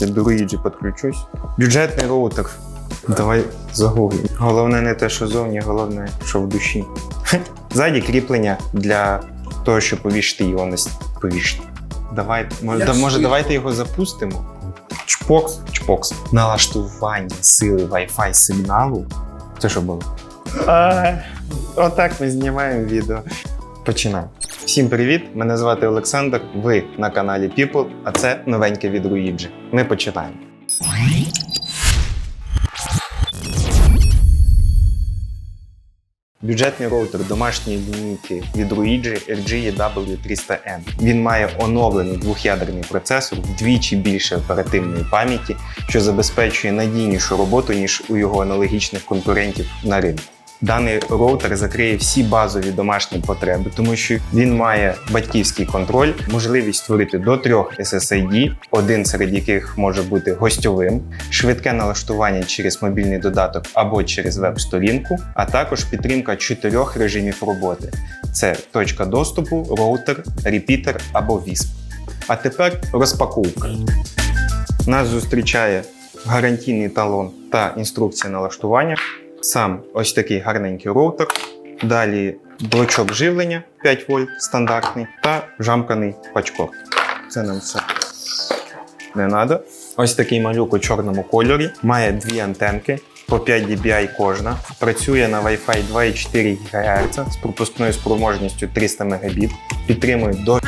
Зараз я до Luigi підключусь. Бюджетний роутер. Давай загуглимо. Головне не те, що зовні, головне, що в душі. Ззаді кріплення для того, щоб повішати його на с- Давай, може, да- може давайте його запустимо. Чпокс, чпокс. Налаштування сили Wi-Fi сигналу. Це що було? А, отак ми знімаємо відео. Починаємо. Всім привіт! Мене звати Олександр. Ви на каналі People, а це новеньке від Руїджі. Ми починаємо. Бюджетний роутер домашньої лінійки від Ruigi RGW300N. Він має оновлений двох'ядерний процесор, вдвічі більше оперативної пам'яті, що забезпечує надійнішу роботу ніж у його аналогічних конкурентів на ринку. Даний роутер закриє всі базові домашні потреби, тому що він має батьківський контроль, можливість створити до трьох SSID, один серед яких може бути гостьовим, швидке налаштування через мобільний додаток або через веб-сторінку, а також підтримка чотирьох режимів роботи: це точка доступу, роутер, репітер або VISP. А тепер розпаковка. Нас зустрічає гарантійний талон та інструкція налаштування. Сам ось такий гарненький роутер. Далі блочок живлення 5 вольт стандартний та жамканий пачкорд. Це нам все не треба. Ось такий малюк у чорному кольорі. Має дві антенки по 5 dBi кожна. Працює на Wi-Fi 2,4 ГГц з пропускною спроможністю 300 Мбіт. Підтримує до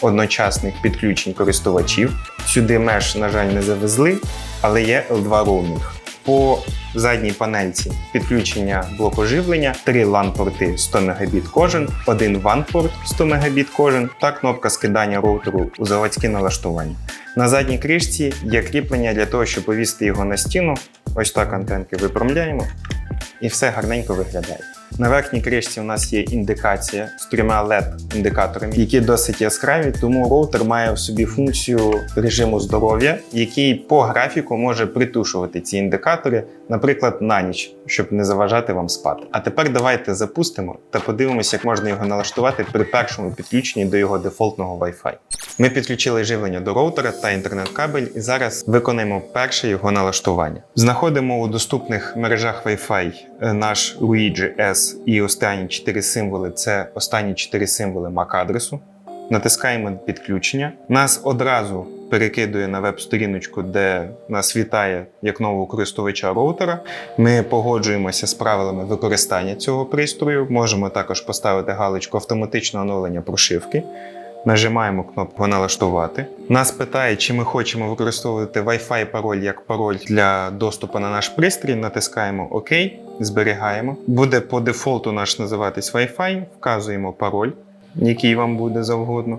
одночасних підключень користувачів. Сюди меж, на жаль, не завезли, але є L2 роумінг. По задній панельці підключення блоку живлення, три LAN-порти 100 Мбіт кожен, один WAN-порт 100 Мбіт кожен та кнопка скидання роутеру у заводське налаштування. На задній кришці є кріплення для того, щоб повісити його на стіну. Ось так антенки випрямляємо і все гарненько виглядає. На верхній кришці у нас є індикація з трьома LED-індикаторами, які досить яскраві, тому роутер має в собі функцію режиму здоров'я, який по графіку може притушувати ці індикатори, наприклад, на ніч, щоб не заважати вам спати. А тепер давайте запустимо та подивимося, як можна його налаштувати при першому підключенні до його дефолтного Wi-Fi. Ми підключили живлення до роутера та інтернет-кабель і зараз виконаємо перше його налаштування. Знаходимо у доступних мережах Wi-Fi наш Luigi S і останні 4 символи це останні 4 символи MAC-адресу. Натискаємо підключення. Нас одразу перекидує на веб-сторіночку, де нас вітає як нового користувача роутера. Ми погоджуємося з правилами використання цього пристрою. Можемо також поставити галочку автоматичного оновлення прошивки. Нажимаємо кнопку Налаштувати. Нас питає, чи ми хочемо використовувати Wi-Fi пароль як пароль для доступу на наш пристрій. Натискаємо ОК, зберігаємо. Буде по дефолту наш називатись Wi-Fi, вказуємо пароль, який вам буде завгодно.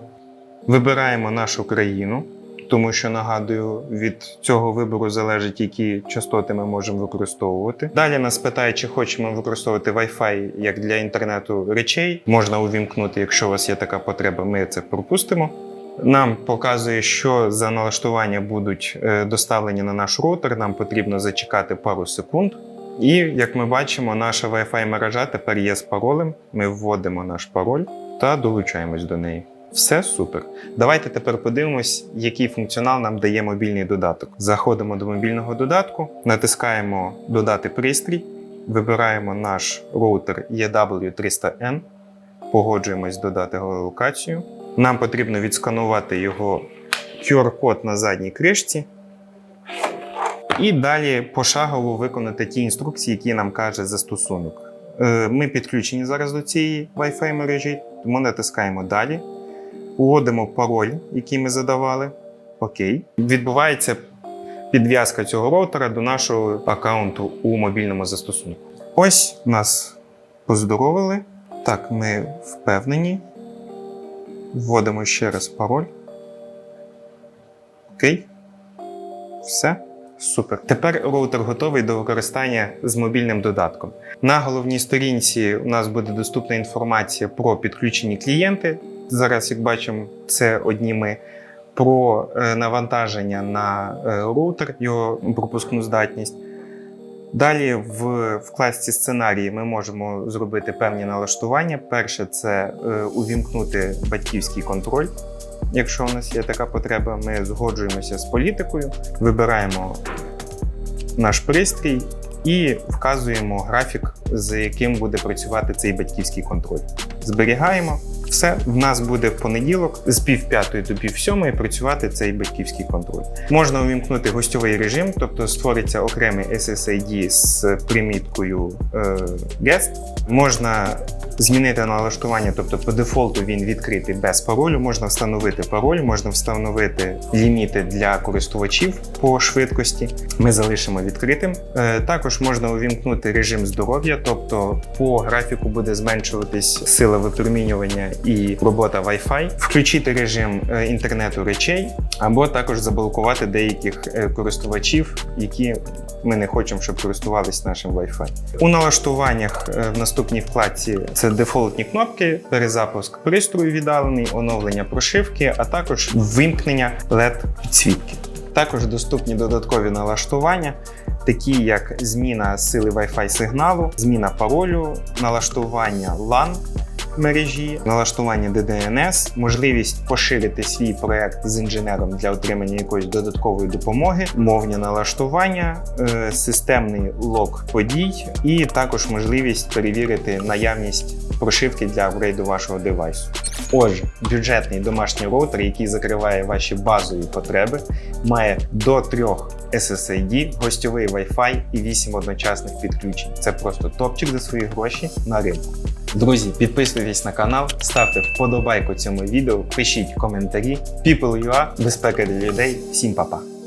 Вибираємо нашу країну, тому що нагадую, від цього вибору залежить, які частоти ми можемо використовувати. Далі нас питає, чи хочемо використовувати Wi-Fi як для інтернету речей. Можна увімкнути, якщо у вас є така потреба, ми це пропустимо. Нам показує, що за налаштування будуть е, доставлені на наш роутер. Нам потрібно зачекати пару секунд. І як ми бачимо, наша Wi-Fi мережа тепер є з паролем. Ми вводимо наш пароль та долучаємось до неї. Все супер. Давайте тепер подивимось, який функціонал нам дає мобільний додаток. Заходимо до мобільного додатку, натискаємо Додати пристрій, вибираємо наш роутер EW300N, погоджуємось додати геолокацію. Нам потрібно відсканувати його QR-код на задній кришці. І далі пошагово виконати ті інструкції, які нам каже застосунок. Е, Ми підключені зараз до цієї Wi-Fi мережі, тому натискаємо далі. Вводимо пароль, який ми задавали. Окей. Відбувається підв'язка цього роутера до нашого аккаунту у мобільному застосунку. Ось нас поздоровили. Так, ми впевнені. Вводимо ще раз пароль. Окей. Все. Супер. Тепер роутер готовий до використання з мобільним додатком. На головній сторінці у нас буде доступна інформація про підключені клієнти. Зараз, як бачимо, це одні ми. Про е, навантаження на е, роутер, його пропускну здатність. Далі в вкладці сценарії ми можемо зробити певні налаштування. Перше це е, увімкнути батьківський контроль. Якщо у нас є така потреба, ми згоджуємося з політикою, вибираємо наш пристрій і вказуємо графік, з яким буде працювати цей батьківський контроль. Зберігаємо. Все, в нас буде в понеділок з пів п'ятої до пів сьомої працювати цей батьківський контроль. Можна увімкнути гостьовий режим, тобто створиться окремий SSID з приміткою е, guest. Можна змінити налаштування, тобто по дефолту він відкритий без паролю. Можна встановити пароль, можна встановити ліміти для користувачів по швидкості. Ми залишимо відкритим. Е, Також можна увімкнути режим здоров'я, тобто по графіку буде зменшуватись сила випромінювання і робота Wi-Fi, включити режим е, інтернету речей, або також заблокувати деяких е, користувачів, які ми не хочемо, щоб користувалися нашим Wi-Fi. У налаштуваннях в наступній вкладці це дефолтні кнопки, перезапуск пристрою віддалений, оновлення прошивки, а також вимкнення LED підсвітки. Також доступні додаткові налаштування, такі як зміна сили Wi-Fi сигналу, зміна паролю, налаштування LAN мережі, налаштування DDNS, можливість поширити свій проект з інженером для отримання якоїсь додаткової допомоги, мовні налаштування, е, системний лог подій, і також можливість перевірити наявність прошивки для апгрейду вашого девайсу. Отже, бюджетний домашній роутер, який закриває ваші базові потреби, має до трьох SSID, гостьовий Wi-Fi і 8 одночасних підключень. Це просто топчик за свої гроші на ринку. Друзі, підписуйтесь на канал, ставте вподобайку цьому відео, пишіть коментарі. People.ua – безпека для людей. Всім па-па!